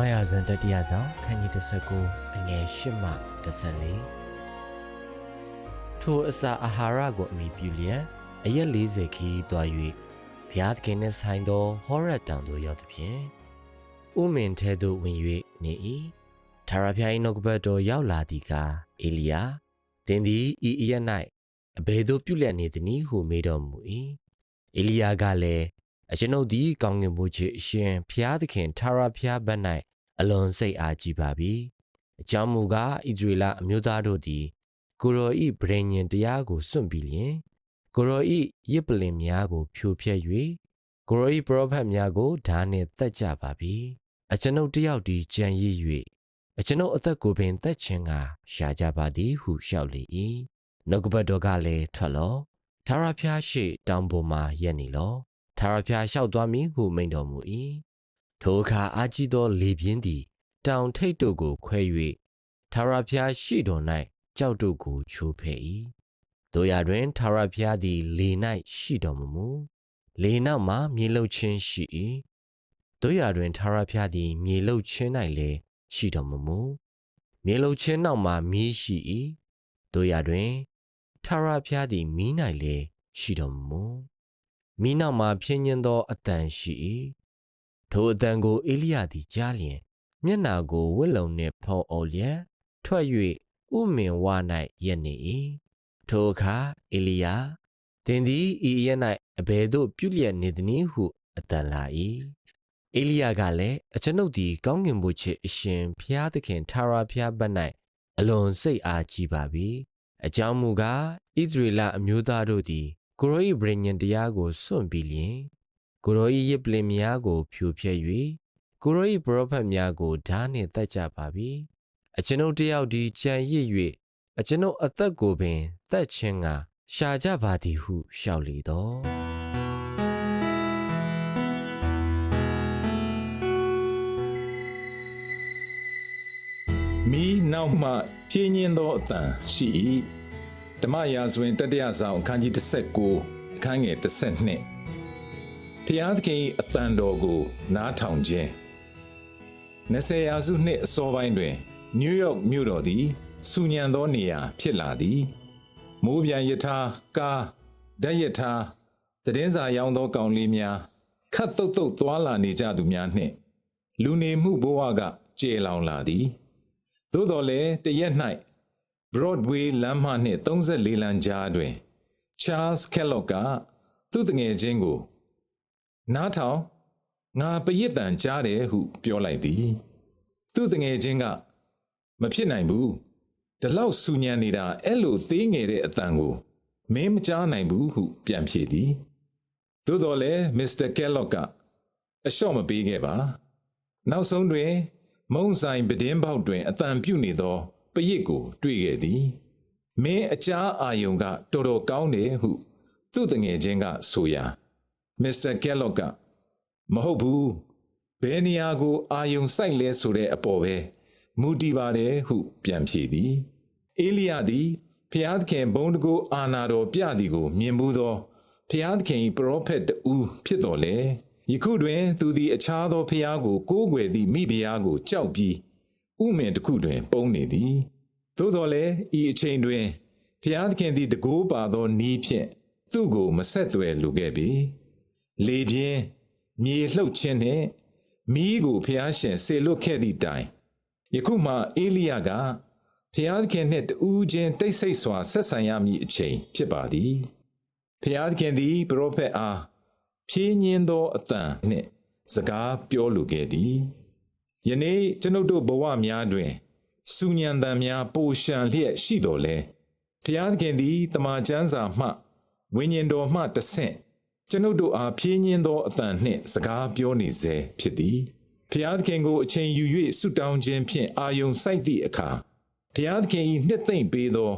မယာဇန်တတိယဆောင်ခန်းကြီး19အငယ်8မှ14ထိုအစာအာဟာရကိုအမိပြုလျက်အရက်40ခီးတွား၍ဘုရားသခင်နှင့်ဆိုင်သောဟောရတောင်သို့ရောက်သည်ဖြင့်ဥမင်ထဲသို့ဝင်၍နေ၏ထာဝရဘုရား၏နှုတ်ကပတ်တော်ရောက်လာသည်ကားအေလိယသင်သည်ဤအရက်၌အဘယ်သို့ပြုလျက်နေသနည်းဟုမေးတော်မူ၏အေလိယကလည်းအကျွန်ုပ်သည်ကောင်းကင်ဘုရားအရှင်ဘုရားသခင်ထာဝရဘုရားဘက်၌ အလွန်စိတ်အားကြီးပါပြီအကြောင်းမူကားဣသရေလအမျိုးသားတို့သည်ကိုရောဤဗြိဉ္ဉ်တရားကိုစွန့်ပြီးလျင်ကိုရောဤရစ်ပလင်များကို ဖြိုဖျက်၍ကိုရောဤပရောဖက်များကိုဓာနှင့်တတ်ကြပါပြီအကျွန်ုပ်တယောက်ဒီကြံရည်၍အကျွန်ုပ်အသက်ကိုပင်တက်ခြင်းကရှာကြပါသည်ဟုလျှောက်လေ၏နှုတ်ကပတ်တော်ကလည်းထွက်လောထာဝရဘုရားရှိတောင်ပေါ်မှရက်နေလောထာဝရဘုရားလျှောက်သွားမည်ဟုမိန့်တော်မူ၏ ထိုအခါအာကြီးသောလေပြင်းသည်တောင်ထိပ်တို့ကိုခွဲ၍ထာဝရဘုရားရှိတော်၌ကြောက်တို့ကိုချိုးဖဲ့၏တို့ရတွင်ထာဝရဘုရားသည်လေ၌ရှိတော်မမူလေနောက်မှမြေလှုပ်ခြင်းရှိ၏တို့ရတွင်ထာဝရဘုရားသည်မြေလှုပ်ခြင်း၌လည်းရှိတော်မမူမြေလှုပ်ခြင်းနောက်မှမီးရှိ၏တို့ရတွင်ထာဝရဘုရားသည်မီး၌လည်းရှိတော်မမူမီးနောက်မှဖြင်းညင်းသောအတန်ရှိ၏ ထိုအတန်ကိုအေလိယသည်ကြားလျင် မျက်နာကိုဝက်လုံနှင့်ဖုံးအုပ်လျက်ထွက်၍ဥမင်ဝ၌ရက်နေ၏ထိုအခါအေလိယတင်သည်ဤရက်၌အဘယ်သို့ပြုလျက်နေသနည်းဟုအတန်လာ၏အေလိယကလည်းအကျွန်ုပ်သည်ကောင်းကင်ဘုရားအရှင်ဖျားသခင်ထာဝရဘုရားဘက်၌အလွန်စိတ်အားကြီးပါပြီအကြောင်းမူကားဣသရေလအမျိုးသားတို့သည်ကိုရော၏ဗြိဉ္ဉ်တရားကိုစွန့်ပြီးလျင် ကိုရော၏ရစ်ပလင်များကိုဖြိုဖျက်၍ကိုရော၏ပရောဖက်များကိုဓာနှင့်တတ်ကြပါပြီအကျွန်ုပ်တယောက်ဒီကြံရစ်၍အကျွန်ုပ်အသက်ကိုပင်တတ်ခြင်းကရှာကြပါသည်ဟုလျှောက်လေတော့မိနောက်မှပြင်းညင်းသောအတန်ရှိ၏ဓမ္မရာဇဝင်တတိယဆောင်အခန်းကြီး19အခန်းငယ်12 ဖျားသခင်၏အတန်တော်ကို နားထောင်ခြင်း20ရာစုနှစ်အစောပိုင်းတွင်နယူးယောက်မြို့တော်သည်စူညံသောနေရာ ဖြစ်လာသည်မိုးပြန်ယထာကားဓာတ်ယထာသတင်းစာရောင်းသောကောင်လေးများခတ်တုတ်တုတ်သွားလာနေကြသူများနှင့် လူနေမှုဘဝကကျေလောင်လာသည်သို့တော်လည်းတရက်၌ Broadway လမ်းမနှင့်34လမ်းကြားတွင် Charles Kellogg ကသူ့တငယ်ချင်းကို နားထောင်ငါပရစ်တန်ကြားတယ်ဟုပြောလိုက်သည် သူ့တငယ်ချင်းကမဖြစ်နိုင်ဘူးဒီလောက်စူညံနေတာအဲ့လိုသေးငယ်တဲ့အတန်ကိုမင်းမကြားနိုင်ဘူးဟုပြန်ဖြေသည်သို့တော်လည်းမစ္စတာကဲလော့ကအလျှော့မပေးခဲ့ပါနောက်ဆုံးတွင် မုံဆိုင်ပဒင်းပေါက်တွင်အတန်ပြုတ်နေသော ပရစ်ကို တွေ့ခဲ့သည်မင်းအချားအာယုံကတော်တော်ကောင်းတယ်ဟု သူ့တငယ်ချင်းကဆိုရာ မစ္စတာကဲလော့ကမဟုတ်ဘူးဘယ်နေရာကိုအာယုံစိုက်လဲဆိုတဲ့အပေါ်ပဲမူတည်ပါတယ်ဟု ပြန်ဖြေသည်အေလိယသည်ဖျားသခင်ဘုံတကူအာနာတော်ပြသည်ကို မြင်မှုသောဖျားသခင်၏ပရောဖက်တူဖြစ်တော်လေယခုတွင်သူသည်အခြားသောဖျားကိုကိုးကွယ်သည့်မိဖုရားကိုကြောက်ပြီးဥမင်တစ်ခုတွင် ပုံနေသည်သို့တော်လည်းဤအချိန်တွင်ဖျားသခင်သည်တကိုးပါသောနီးဖြင့်သူ့ကိုမဆက်သွယ်လိုခဲ့ပြီ လေပြင်းမြေလှုပ်ခြင်းနှင့်မိကိုဖျားရှင်ဆေလွတ်ခဲ့သည့်တိုင်ယခုမှအေလိယကဖျားသခင်နှင့်တူးချင်းတိတ်ဆိတ်စွာဆက်ဆံရမည့်အချိန်ဖြစ်ပါသည်ဖျားသခင်သည်ပရောဖက်အားဖြင်းညင်းသောအတန်နှင့်စကားပြောလိုခဲ့သည်ယနေ့ကျွန်ုပ်တို့ဘဝများတွင်စူညံတန်များပိုရှံလျက်ရှိတော်လဲဖျားသခင်သည်တမန်ကျမ်းစာမှဝိညာဉ်တော်မှတဆင့် ကျွန်ုပ်တို့အားဖြင်းညင်းသောအသံနှင့်စကားပြောနေစေဖြစ်သည်ဖျားသခင်ကိုအချိန်ယူ၍ဆုတောင်းခြင်းဖြင့်အာယုံစိုက်သည့်အခါဖျားသခင်၏နှစ်သိမ့်ပေးသော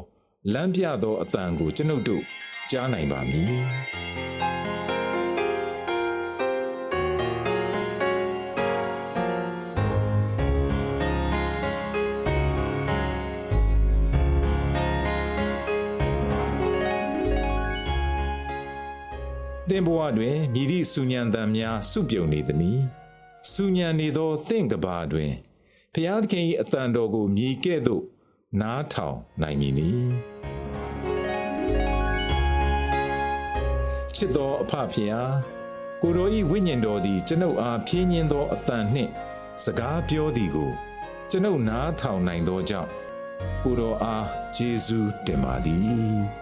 လမ်းပြသောအသံကိုကျွန်ုပ်တို့ကြားနိုင်ပါမည် သင်ဘဝတွင်မြည်သည့်ဆူညံတံများစုပြုံနေသည်။ဆူညံနေသောသင်ကဘာတွင်ဖျားသခင်၏အတန်တော်ကိုမြည်ကဲ့သို့နားထောင်နိုင်မည်နီ။ချစ်သောအဖဖျားကိုတော်၏ဝိညာဉ်တော်သည်ကျွန်ုပ်အားဖြင်းညင်းသောအတန်နှင့်စကားပြောသည်ကိုကျွန်ုပ်နားထောင်နိုင်သောကြောင့်ကိုတော်အားယေရှုတင်ပါသည်။